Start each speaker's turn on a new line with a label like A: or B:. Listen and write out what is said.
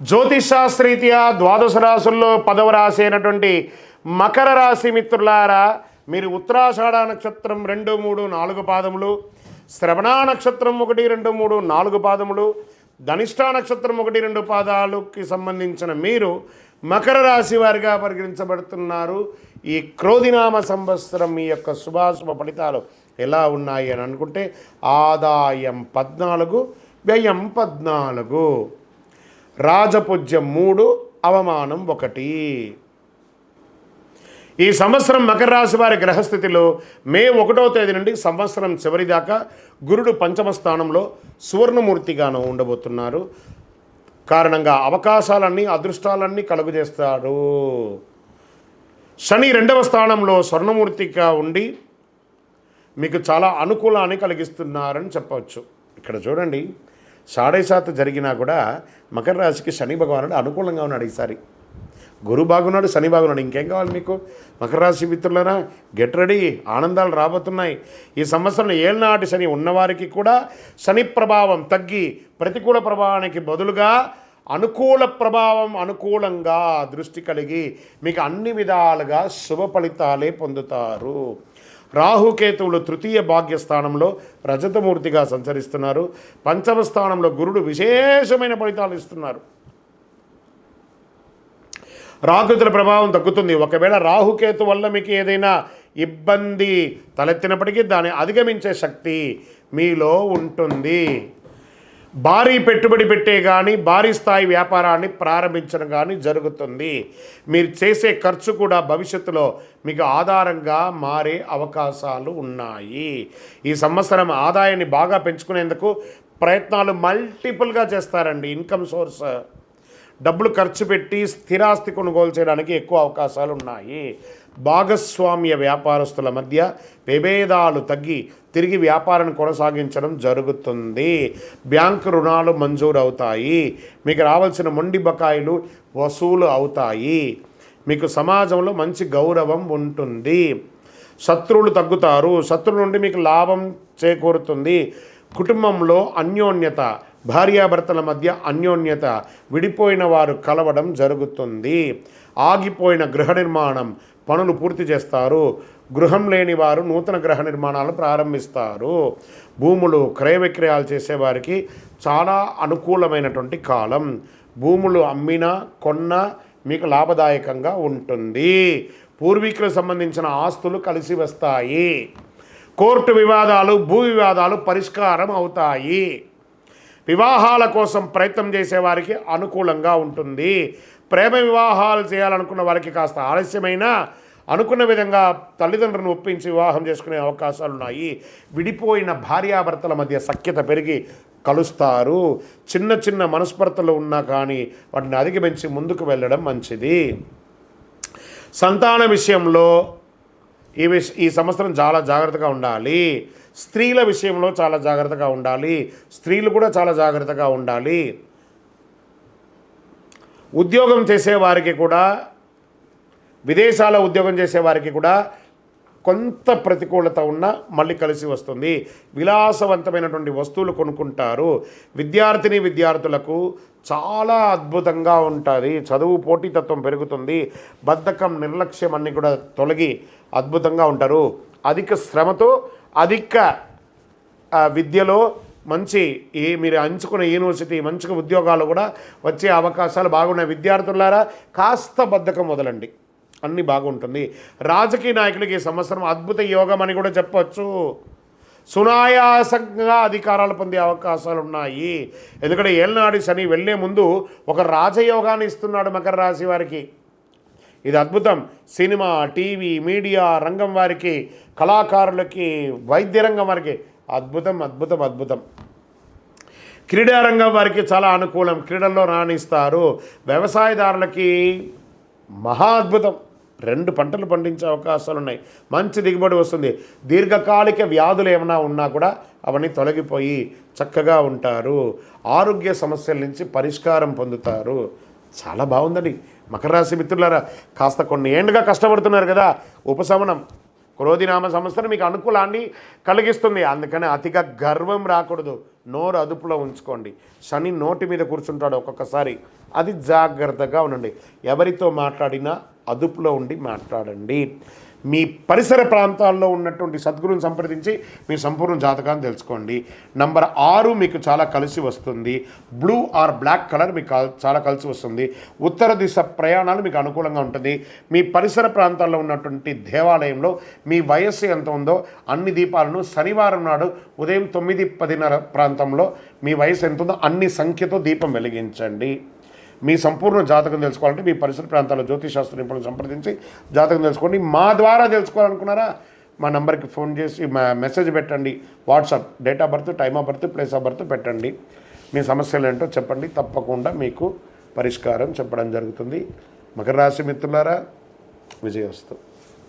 A: జ్యోతిషాస్త్రీత్యా ద్వాదశ రాసుల్లో పదవ రాశి అయినటువంటి మకర రాశి మిత్రులారా మీరు ఉత్తరాషాఢ నక్షత్రం రెండు మూడు నాలుగు పాదములు శ్రవణ నక్షత్రం ఒకటి రెండు మూడు నాలుగు పాదములు ధనిష్ట నక్షత్రం ఒకటి రెండు పాదాలకి సంబంధించిన మీరు మకర రాశి వారిగా పరిగణించబడుతున్నారు. ఈ క్రోధినామ సంవత్సరం మీ యొక్క శుభాశుభ ఫలితాలు ఎలా ఉన్నాయి అని అనుకుంటే ఆదాయం పద్నాలుగు వ్యయం పద్నాలుగు. రాజపూజ్యం మూడు అవమానం ఒకటి. ఈ సంవత్సరం మకర రాశి వారి గ్రహస్థితిలో మే ఒకటో తేదీ నుండి సంవత్సరం చివరి దాకా గురుడు పంచమ స్థానంలో సువర్ణమూర్తిగాను ఉండబోతున్నారు. కారణంగా అవకాశాలన్నీ అదృష్టాలన్నీ కలుగజేస్తాడు శని రెండవ స్థానంలో స్వర్ణమూర్తిగా ఉండి మీకు చాలా అనుకూలాన్ని కలిగిస్తున్నారని చెప్పవచ్చు. ఇక్కడ చూడండి. సాడే జరిగినా కూడా మకర రాశికి శని భగవానుడు అనుకూలంగా ఉన్నాడు ఈసారి. గురు బాగున్నాడు శని బాగున్నాడు. ఇంకేం కావాలి మీకు? మకర రాశి మిత్రులరా గెట్ రెడీ ఆనందాలు రాబోతున్నాయి. ఈ సంవత్సరం ఏళ్ళనాటి శని ఉన్నవారికి కూడా శని ప్రభావం తగ్గి ప్రతికూల ప్రభావానికి బదులుగా అనుకూల ప్రభావం అనుకూలంగా దృష్టి కలిగి మీకు అన్ని విధాలుగా శుభ ఫలితాలే పొందుతారు. రాహుకేతువులు తృతీయ భాగ్యస్థానంలో రజతమూర్తిగా సంచరిస్తున్నారు. పంచమ స్థానంలో గురుడు విశేషమైన ఫలితాలు ఇస్తున్నారు. రాహుకేతుల ప్రభావం తగ్గుతుంది. ఒకవేళ రాహుకేతు వల్ల మీకు ఏదైనా ఇబ్బంది తలెత్తినప్పటికీ దాన్ని అధిగమించే శక్తి మీలో ఉంటుంది. భారీ పెట్టుబడి పెట్టే కానీ భారీ స్థాయి వ్యాపారాన్ని ప్రారంభించడం కానీ జరుగుతుంది. మీరు చేసే ఖర్చు కూడా భవిష్యత్తులో మీకు ఆధారంగా మారే అవకాశాలు ఉన్నాయి. ఈ సంవత్సరం ఆదాయాన్ని బాగా పెంచుకునేందుకు ప్రయత్నాలు మల్టిపుల్గా చేస్తారండి. ఇన్కమ్ సోర్స్ డబ్బులు ఖర్చు పెట్టి స్థిరాస్తి కొనుగోలు చేయడానికి ఎక్కువ అవకాశాలు ఉన్నాయి భాగస్వామ్య వ్యాపారస్తుల మధ్య విభేదాలు తగ్గి తిరిగి వ్యాపారాన్ని కొనసాగించడం జరుగుతుంది. బ్యాంకు రుణాలు మంజూరు అవుతాయి మీకు రావాల్సిన మొండి బకాయిలు వసూలు అవుతాయి. మీకు సమాజంలో మంచి గౌరవం ఉంటుంది. శత్రువులు తగ్గుతారు. శత్రువు నుండి మీకు లాభం చేకూరుతుంది. కుటుంబంలో అన్యోన్యత భార్యాభర్తల మధ్య అన్యోన్యత విడిపోయిన వారు కలవడం జరుగుతుంది. ఆగిపోయిన గృహ నిర్మాణం పనులు పూర్తి చేస్తారు. గృహం లేని వారు నూతన గృహ నిర్మాణాలు ప్రారంభిస్తారు. భూములు క్రయ విక్రయాలు చేసేవారికి చాలా అనుకూలమైనటువంటి కాలం. భూములు అమ్మినా కొన్నా మీకు లాభదాయకంగా ఉంటుంది. పూర్వీకులకు సంబంధించిన ఆస్తులు కలిసి వస్తాయి. కోర్టు వివాదాలు భూ వివాదాలు పరిష్కారం అవుతాయి. వివాహాల కోసం ప్రయత్నం చేసేవారికి అనుకూలంగా ఉంటుంది. ప్రేమ వివాహాలు చేయాలనుకున్న వారికి కాస్త ఆలస్యమైన అనుకున్న విధంగా తల్లిదండ్రులను ఒప్పించి వివాహం చేసుకునే అవకాశాలు ఉన్నాయి. విడిపోయిన భార్యాభర్తల మధ్య సఖ్యత పెరిగి కలుస్తారు. చిన్న చిన్న మనస్పర్తలు ఉన్నా కానీ వాటిని అధిగమించి ముందుకు వెళ్ళడం మంచిది. సంతాన విషయంలో ఈ విష ఈ సంవత్సరం చాలా జాగ్రత్తగా ఉండాలి. స్త్రీల విషయంలో చాలా జాగ్రత్తగా ఉండాలి. స్త్రీలు కూడా చాలా జాగ్రత్తగా ఉండాలి. ఉద్యోగం చేసేవారికి కూడా విదేశాల ఉద్యోగం చేసేవారికి కూడా కొంత ప్రతికూలత ఉన్న మళ్ళీ కలిసి వస్తుంది. విలాసవంతమైనటువంటి వస్తువులు కొనుక్కుంటారు. విద్యార్థిని విద్యార్థులకు చాలా అద్భుతంగా ఉంటుంది. చదువు పోటీతత్వం పెరుగుతుంది. బద్ధకం నిర్లక్ష్యం అన్నీ కూడా తొలగి అద్భుతంగా ఉంటారు. అధిక శ్రమతో అధిక విద్యలో మంచి ఏ మీరు ఎంచుకున్న యూనివర్సిటీ మంచిగా ఉద్యోగాలు కూడా వచ్చే అవకాశాలు బాగున్నాయి. విద్యార్థులారా కాస్త బద్ధకం వదలండి. అన్నీ బాగుంటుంది. రాజకీయ నాయకులకి ఈ సంవత్సరం అద్భుత యోగం అని కూడా చెప్పవచ్చు సునాయాసంగా అధికారాలు పొందే అవకాశాలు ఉన్నాయి ఎందుకంటే ఏళ్ళనాడి శని వెళ్ళే ముందు ఒక రాజయోగాన్ని ఇస్తున్నాడు మకర రాశి వారికి. ఇది అద్భుతం. సినిమా టీవీ మీడియా రంగం వారికి కళాకారులకి వైద్య రంగం వారికి. అద్భుతం అద్భుతం అద్భుతం. క్రీడారంగం వారికి చాలా అనుకూలం. క్రీడల్లో రాణిస్తారు. వ్యవసాయదారులకి మహా అద్భుతం. రెండు పంటలు పండించే అవకాశాలు ఉన్నాయి మంచి దిగుబడి వస్తుంది. దీర్ఘకాలిక వ్యాధులు ఏమైనా ఉన్నా కూడా అవన్నీ తొలగిపోయి చక్కగా ఉంటారు. ఆరోగ్య సమస్యల నుంచి పరిష్కారం పొందుతారు. చాలా బాగుందండి. మకర రాశి మిత్రులారా కాస్త కొన్ని ఏండ్లుగా కష్టపడుతున్నారు కదా. ఉపశమనం. క్రోధినామ సంవత్సరం మీకు అనుకూలాన్ని కలిగిస్తుంది. అందుకని అతిగా గర్వం రాకూడదు. నోరు అదుపులో ఉంచుకోండి. శని నోటి మీద కూర్చుంటాడు ఒక్కొక్కసారి. అది జాగ్రత్తగా ఉండండి. ఎవరితో మాట్లాడినా అదుపులో ఉండి మాట్లాడండి. మీ పరిసర ప్రాంతాల్లో ఉన్నటువంటి సద్గురుని సంప్రదించి మీ సంపూర్ణ జాతకాన్ని తెలుసుకోండి. నంబర్ ఆరు మీకు చాలా కలిసి వస్తుంది. బ్లూ ఆర్ బ్లాక్ కలర్ మీకు చాలా కలిసి వస్తుంది. ఉత్తర దిశ ప్రయాణాలు మీకు అనుకూలంగా ఉంటుంది. మీ పరిసర ప్రాంతాల్లో ఉన్నటువంటి దేవాలయంలో మీ వయస్సు ఎంత ఉందో అన్ని దీపాలను శనివారం నాడు ఉదయం తొమ్మిది పదిన్నర ప్రాంతంలో మీ వయసు ఎంత ఉందో అన్ని సంఖ్యతో దీపం వెలిగించండి. మీ సంపూర్ణ జాతకం తెలుసుకోవాలంటే మీ పరిసర ప్రాంతాల్లో జ్యోతిషాస్త్ర నిపుణులు సంప్రదించి జాతకం తెలుసుకోండి. మా ద్వారా తెలుసుకోవాలనుకున్నారా? మా నంబర్కి ఫోన్ చేసి మా మెసేజ్ పెట్టండి. WhatsApp date of birth time of birth place of birth పెట్టండి. మీ సమస్యలు ఏంటో చెప్పండి. తప్పకుండా మీకు పరిష్కారం చెప్పడం జరుగుతుంది. మకర రాశి మిత్రులారా విజయవస్తు.